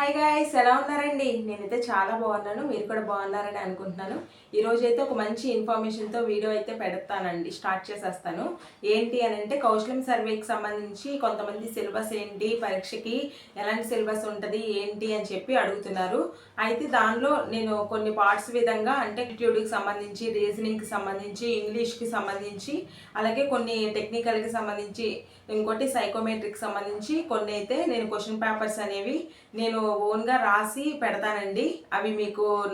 Hi ఎలా ఉన్నారండి? నేనైతే చాలా బాగున్నాను. మీరు కూడా బాగున్నారని అనుకుంటున్నాను. ఈరోజు అయితే ఒక మంచి ఇన్ఫర్మేషన్తో వీడియో అయితే పెడతానండి. స్టార్ట్ చేసేస్తాను. ఏంటి అని అంటే కౌశలం సర్వేకి సంబంధించి కొంతమంది సిలబస్ ఏంటి పరీక్షకి ఎలాంటి సిలబస్ ఉంటుంది ఏంటి అని చెప్పి అడుగుతున్నారు. అయితే దానిలో నేను కొన్ని పార్ట్స్ విధంగా అంటే ట్యూడ్కి సంబంధించి రీజనింగ్కి సంబంధించి ఇంగ్లీష్కి సంబంధించి అలాగే కొన్ని టెక్నికల్కి సంబంధించి ఇంకోటి సైకోమెట్రిక్ సంబంధించి కొన్ని అయితే నేను క్వశ్చన్ పేపర్స్ అనేవి నేను ఓన్గా రాసి పెడతానండి. అవి మీకు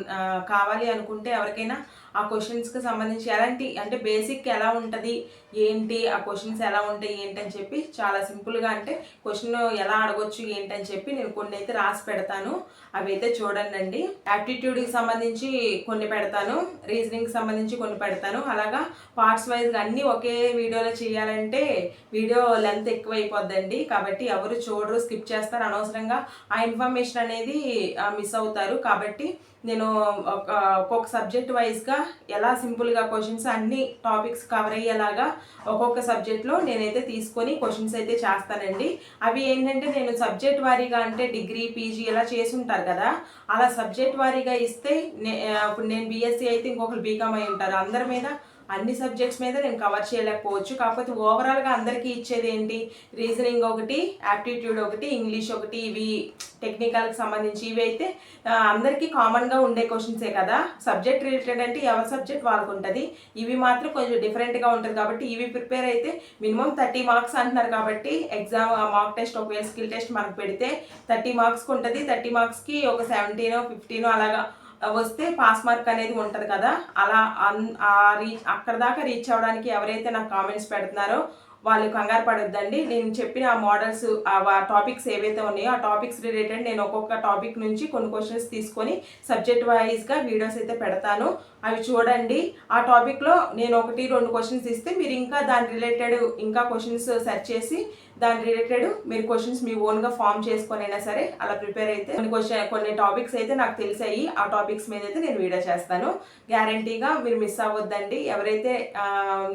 కావాలి అనుకుంటే ఎవరికైనా ఆ క్వశ్చన్స్కి సంబంధించి ఎలాంటి అంటే బేసిక్ ఎలా ఉంటుంది ఏంటి ఆ క్వశ్చన్స్ ఎలా ఉంటాయి ఏంటి అని చెప్పి చాలా సింపుల్గా అంటే క్వశ్చన్ ఎలా అడగొచ్చు ఏంటి అని చెప్పి నేను కొన్ని అయితే రాసి పెడతాను. అవి అయితే చూడండి అండి. యాప్టిట్యూడ్కి సంబంధించి కొన్ని పెడతాను. రీజనింగ్కి సంబంధించి కొన్ని పెడతాను. అలాగా పార్ట్స్ వైజ్గా అన్నీ ఒకే వీడియోలో చేయాలంటే వీడియో లెంత్ ఎక్కువ అయిపోద్దండి కాబట్టి ఎవరు చూడరు స్కిప్ చేస్తారు. అనవసరంగా ఆ ఇన్ఫర్మేషన్ అనేది మిస్ అవుతారు. కాబట్టి నేను ఒక్కొక్క సబ్జెక్ట్ వైజ్గా ఎలా సింపుల్గా క్వశ్చన్స్ అన్ని టాపిక్స్ కవర్ అయ్యేలాగా ఒక్కొక్క సబ్జెక్ట్లో నేనైతే తీసుకొని క్వశ్చన్స్ అయితే చేస్తానండి. అవి ఏంటంటే నేను సబ్జెక్ట్ వారీగా అంటే డిగ్రీ పీజీ ఇలా చేసి ఉంటారు కదా అలా సబ్జెక్ట్ వారీగా ఇస్తే నే- ఇప్పుడు నేను బీఎస్సీ అయితే ఇంకొకరు బీకామ్ అయి ఉంటారు. అందరి మీద అన్ని సబ్జెక్ట్స్ మీద నేను కవర్ చేయలేకపోవచ్చు. కాకపోతే ఓవరాల్గా అందరికీ ఇచ్చేది ఏంటి? రీజనింగ్ ఒకటి యాప్టిట్యూడ్ ఒకటి ఇంగ్లీష్ ఒకటి ఇవి టెక్నికల్కి సంబంధించి ఇవి అయితే అందరికీ కామన్గా ఉండే క్వశ్చన్సే కదా? సబ్జెక్ట్ రిలేటెడ్ అంటే ఎవరి సబ్జెక్ట్ వాళ్ళకు ఉంటుంది. ఇవి మాత్రం కొంచెం డిఫరెంట్గా ఉంటుంది కాబట్టి ఇవి ప్రిపేర్ అయితే మినిమం థర్టీ మార్క్స్ అంటున్నారు కాబట్టి ఎగ్జామ్ మాక్ టెస్ట్ ఒకవేళ స్కిల్ టెస్ట్ మనకు పెడితే థర్టీ మార్క్స్కి ఉంటుంది. థర్టీ మార్క్స్కి ఒక సెవెంటీనో ఫిఫ్టీనో అలాగా వస్తే పాస్ మార్క్ అనేది ఉంటుంది కదా? అలా అన్- ఆ రీచ్ అక్కడ దాకా రీచ్ అవ్వడానికి ఎవరైతే నాకు కామెంట్స్ పెడుతున్నారో వాళ్ళు కంగారు పడొద్దండి. నేను చెప్పిన ఆ మోడల్స్ ఆ టాపిక్స్ ఏవైతే ఉన్నాయో ఆ టాపిక్స్ రిలేటెడ్ నేను ఒక్కొక్క టాపిక్ నుంచి కొన్ని క్వశ్చన్స్ తీసుకొని సబ్జెక్ట్ వైజ్గా వీడియోస్ అయితే పెడతాను. అవి చూడండి. ఆ టాపిక్లో నేను ఒకటి రెండు క్వశ్చన్స్ ఇస్తే మీరు ఇంకా దాని రిలేటెడ్ ఇంకా క్వశ్చన్స్ సెర్చ్ చేసి దాని రిలేటెడ్ మీరు క్వశ్చన్స్ మీ ఓన్గా ఫామ్ చేసుకొని అయినా సరే అలా ప్రిపేర్ అయితే కొన్ని క్వశ్చన్ కొన్ని టాపిక్స్ అయితే నాకు తెలిసాయి. ఆ టాపిక్స్ మీద అయితే నేను వీడియో చేస్తాను. గ్యారంటీగా మీరు మిస్ అవ్వద్దండి. ఎవరైతే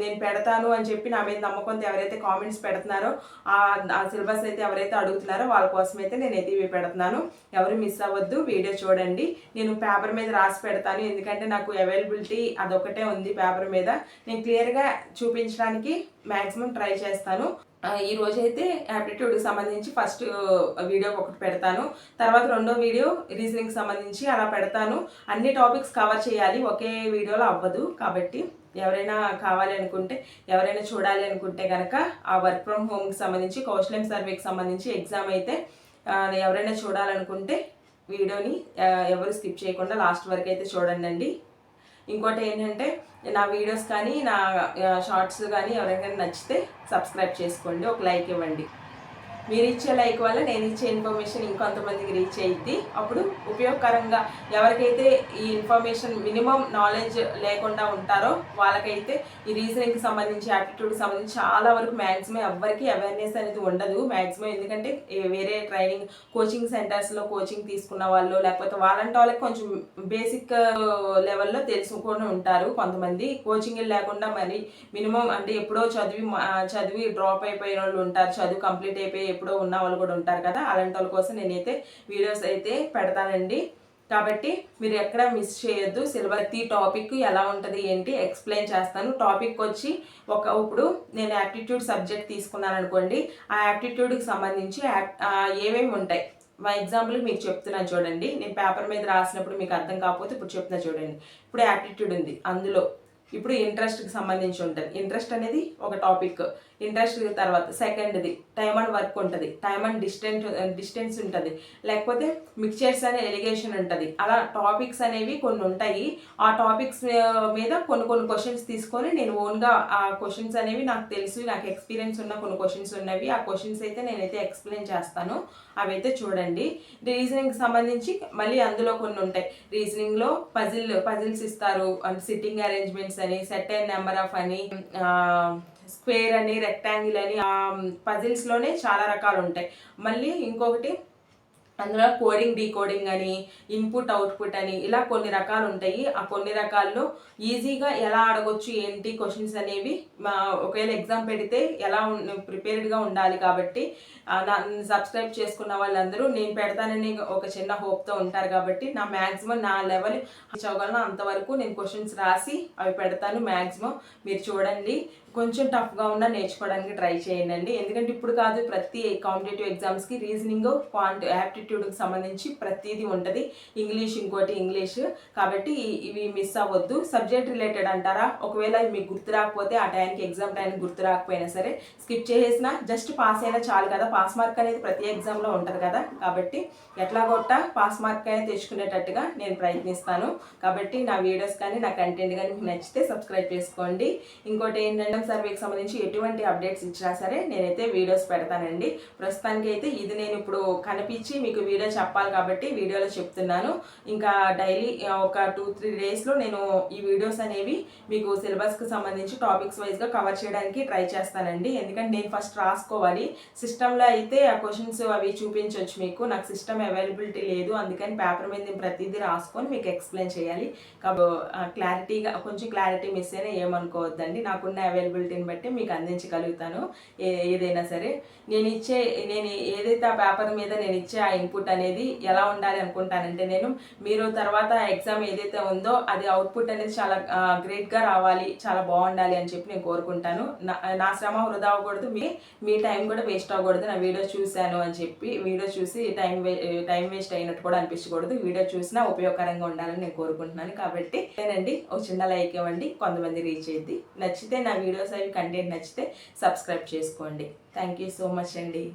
నేను పెడతాను అని చెప్పి నా మీద నమ్మకంతో ఎవరైతే కామెంట్స్ పెడుతున్నారో ఆ సిలబస్ అయితే ఎవరైతే అడుగుతున్నారో వాళ్ళ కోసం అయితే నేనైతే ఇవి పెడుతున్నాను. ఎవరు మిస్ అవ్వద్దు. వీడియో చూడండి. నేను పేపర్ మీద రాసి పెడతాను. ఎందుకంటే నాకు అవైలబిలిటీ అదొకటే ఉంది పేపర్ మీద. నేను క్లియర్గా చూపించడానికి మ్యాక్సిమం ట్రై చేస్తాను. ఈ అయితే యాప్టిట్యూడ్కి సంబంధించి ఫస్ట్ వీడియో ఒకటి పెడతాను. తర్వాత రెండో వీడియో రీజనింగ్ సంబంధించి అలా పెడతాను. అన్ని టాపిక్స్ కవర్ చేయాలి. ఒకే వీడియోలో అవ్వదు కాబట్టి ఎవరైనా కావాలి అనుకుంటే ఎవరైనా చూడాలి అనుకుంటే కనుక ఆ వర్క్ ఫ్రమ్ హోమ్కి సంబంధించి కౌశలం సర్వేకి సంబంధించి ఎగ్జామ్ అయితే ఎవరైనా చూడాలనుకుంటే వీడియోని ఎవరు స్కిప్ చేయకుండా లాస్ట్ వరకు అయితే చూడండి ఇంకోటి ఏంటంటే నా వీడియోస్ కానీ నా షార్ట్స్ కానీ ఎవరికైనా నచ్చితే సబ్స్క్రైబ్ చేసుకోండి. ఒక లైక్ ఇవ్వండి. మీరు ఇచ్చే లైక్ వల్ల నేను ఇచ్చే ఇన్ఫర్మేషన్ ఇంకొంతమందికి రీచ్ అయ్యిద్ది అప్పుడు ఉపయోగకరంగా ఎవరికైతే ఈ ఇన్ఫర్మేషన్ మినిమం నాలెడ్జ్ లేకుండా ఉంటారో వాళ్ళకైతే ఈ రీజనింగ్కి సంబంధించి యాప్టిట్యూడ్కి సంబంధించి చాలా వరకు మ్యాక్సిమం ఎవరికి అవేర్నెస్ అనేది ఉండదు. మ్యాక్సిమం ఎందుకంటే వేరే ట్రైనింగ్ కోచింగ్ సెంటర్స్లో కోచింగ్ తీసుకున్న వాళ్ళు లేకపోతే వాళ్ళంటి వాళ్ళకి కొంచెం బేసిక్ లెవెల్లో తెలుసుకొని ఉంటారు కొంతమంది. కోచింగ్ లేకుండా మరి మినిమం అంటే ఎప్పుడో చదివి చదివి డ్రాప్ అయిపోయిన వాళ్ళు ఉంటారు. చదువు కంప్లీట్ అయిపోయి ఎప్పుడో ఉన్న వాళ్ళు కూడా ఉంటారు కదా అలాంటి వాళ్ళ కోసం నేనైతే వీడియోస్ అయితే పెడతానండి. కాబట్టి మీరు ఎక్కడ మిస్ చేయొద్దు. సిలబస్ ప్రతి టాపిక్ ఎలా ఉంటుంది ఏంటి ఎక్స్ప్లెయిన్ చేస్తాను. టాపిక్ వచ్చి ఒక ఇప్పుడు నేను యాప్టిట్యూడ్ సబ్జెక్ట్ తీసుకున్నాను అనుకోండి ఆ యాప్టిట్యూడ్కి సంబంధించి యాప్ ఏమేమి ఉంటాయి? మా ఎగ్జాంపుల్ మీకు చెప్తున్నాను చూడండి. నేను పేపర్ మీద రాసినప్పుడు మీకు అర్థం కాకపోతే ఇప్పుడు చెప్తున్నా చూడండి. ఇప్పుడు యాప్టిట్యూడ్ ఉంది. అందులో ఇప్పుడు ఇంట్రెస్ట్కి సంబంధించి ఉంటుంది. ఇంట్రెస్ట్ అనేది ఒక టాపిక్ ఇంట్రెస్ట్ తర్వాత సెకండ్ది టైమ్ అండ్ వర్క్ ఉంటుంది. టైమ్ అండ్ డిస్టెన్స్ డిస్టెన్స్ ఉంటుంది. లేకపోతే మిక్చర్స్ అనే ఎలిగేషన్ ఉంటుంది. అలా టాపిక్స్ అనేవి కొన్ని ఉంటాయి. ఆ టాపిక్స్ మీద కొన్ని కొన్ని క్వశ్చన్స్ తీసుకొని నేను ఓన్గా ఆ క్వశ్చన్స్ అనేవి నాకు తెలుసు నాకు ఎక్స్పీరియన్స్ ఉన్న కొన్ని క్వశ్చన్స్ ఉన్నవి ఆ క్వశ్చన్స్ అయితే నేనైతే ఎక్స్ప్లెయిన్ చేస్తాను. అవి అయితే చూడండి రీజనింగ్ సంబంధించి మళ్ళీ అందులో కొన్ని ఉంటాయి. రీజనింగ్లో పజిల్ పజిల్స్ ఇస్తారు. అండ్ సిట్టింగ్ అరేంజ్మెంట్స్ అని సెట్ అండ్ నెంబర్ ఆఫ్ అని స్క్వేర్ అని రెక్టాంగిల్ అని పజిల్స్లోనే చాలా రకాలు ఉంటాయి మళ్ళీ ఇంకొకటి అందులో కోడింగ్ డీకోడింగ్ అని ఇన్పుట్ అవుట్పుట్ అని ఇలా కొన్ని రకాలు ఉంటాయి. ఆ కొన్ని రకాల్లో ఈజీగా ఎలా అడగొచ్చు ఏంటి క్వశ్చన్స్ అనేవి మా ఒకవేళ ఎగ్జామ్ పెడితే ఎలా ప్రిపేర్డ్గా ఉండాలి కాబట్టి నా సబ్స్క్రైబ్ చేసుకున్న వాళ్ళందరూ నేను పెడతానని ఒక చిన్న హోప్తో ఉంటారు కాబట్టి నా మ్యాక్సిమం నా లెవెల్ చదవగలను అంతవరకు నేను క్వశ్చన్స్ రాసి అవి పెడతాను మ్యాక్సిమం మీరు చూడండి కొంచెం టఫ్గా ఉన్నా నేర్చుకోవడానికి ట్రై చేయండి ఎందుకంటే ఇప్పుడు కాదు ప్రతి కాంపిటేటివ్ ఎగ్జామ్స్కి రీజనింగ్ క్వాంట్ యాప్టిట్యూడ్కి సంబంధించి ప్రతిదీ ఉంటుంది. ఇంగ్లీష్ ఇంకోటి ఇంగ్లీష్ కాబట్టి ఇవి మిస్ అవ్వద్దు. సబ్జెక్ట్ రిలేటెడ్ అంటారా? ఒకవేళ ఇవి మీకు గుర్తు రాకపోతే ఆ టైంకి ఎగ్జామ్ టైంకి గుర్తు రాకపోయినా సరే స్కిప్ చేసేసినా జస్ట్ పాస్ అయినా చాలు కదా. పాస్ మార్క్ అనేది ప్రతి ఎగ్జామ్లో ఉంటుంది కదా. కాబట్టి ఎట్లా కొట్టా పాస్ మార్క్ అయినా తెచ్చుకునేటట్టుగా నేను ప్రయత్నిస్తాను. కాబట్టి నా వీడియోస్ కానీ నా కంటెంట్ కానీ మీకు నచ్చితే సబ్స్క్రైబ్ చేసుకోండి. ఇంకోటి ఏంటంటే సర్వేకి సంబంధించి ఎటువంటి అప్డేట్స్ ఇచ్చినా సరే నేనైతే వీడియోస్ పెడతానండి. ప్రస్తుతానికి అయితే ఇది నేను ఇప్పుడు కనిపించి మీకు మీకు వీడియో చెప్పాలి కాబట్టి వీడియోలో చెప్తున్నాను. ఇంకా డైలీ ఒక టూ త్రీ డేస్లో నేను ఈ వీడియోస్ అనేవి మీకు సిలబస్కి సంబంధించి టాపిక్స్ వైజ్గా కవర్ చేయడానికి ట్రై చేస్తానండి. ఎందుకంటే నేను ఫస్ట్ రాసుకోవాలి. సిస్టంలో అయితే ఆ క్వశ్చన్స్ అవి చూపించవచ్చు మీకు. నాకు సిస్టమ్ అవైలబిలిటీ లేదు. అందుకని పేపర్ మీద నేను ప్రతిదీ రాసుకొని మీకు ఎక్స్ప్లెయిన్ చేయాలి. కాబట్టి క్లారిటీగా కొంచెం క్లారిటీ మిస్ అయినా ఏమనుకోవద్దండి. నాకున్న అవైలబిలిటీని బట్టి మీకు అందించగలుగుతాను. ఏ ఏదైనా సరే. నేను ఇచ్చే నేను ఏదైతే ఆ పేపర్ మీద నేను ఇచ్చే ఆ ఇన్పుట్ అనేది ఎలా ఉండాలి అనుకుంటానంటే నేను మీరు తర్వాత ఎగ్జామ్ ఏదైతే ఉందో అది అవుట్పుట్ అనేది చాలా గ్రేట్గా రావాలి చాలా బాగుండాలి అని చెప్పి నేను కోరుకుంటాను. నా నా శ్రమ వృధా అవ్వకూడదు మీ మీ టైం కూడా వేస్ట్ అవ్వకూడదు. నా వీడియో చూశాను అని చెప్పి వీడియో చూసి టైం టైం వేస్ట్ అయినట్టు కూడా అనిపించకూడదు. వీడియో చూసినా ఉపయోగకరంగా ఉండాలని నేను కోరుకుంటున్నాను కాబట్టి నేనండి ఒక చిన్న లైక్ ఇవ్వండి కొంతమంది రీచ్ అయ్యింది నచ్చితే నా వీడియోస్ అవి కంటెంట్ నచ్చితే సబ్స్క్రైబ్ చేసుకోండి. థ్యాంక్ యూ సో మచ్ అండి.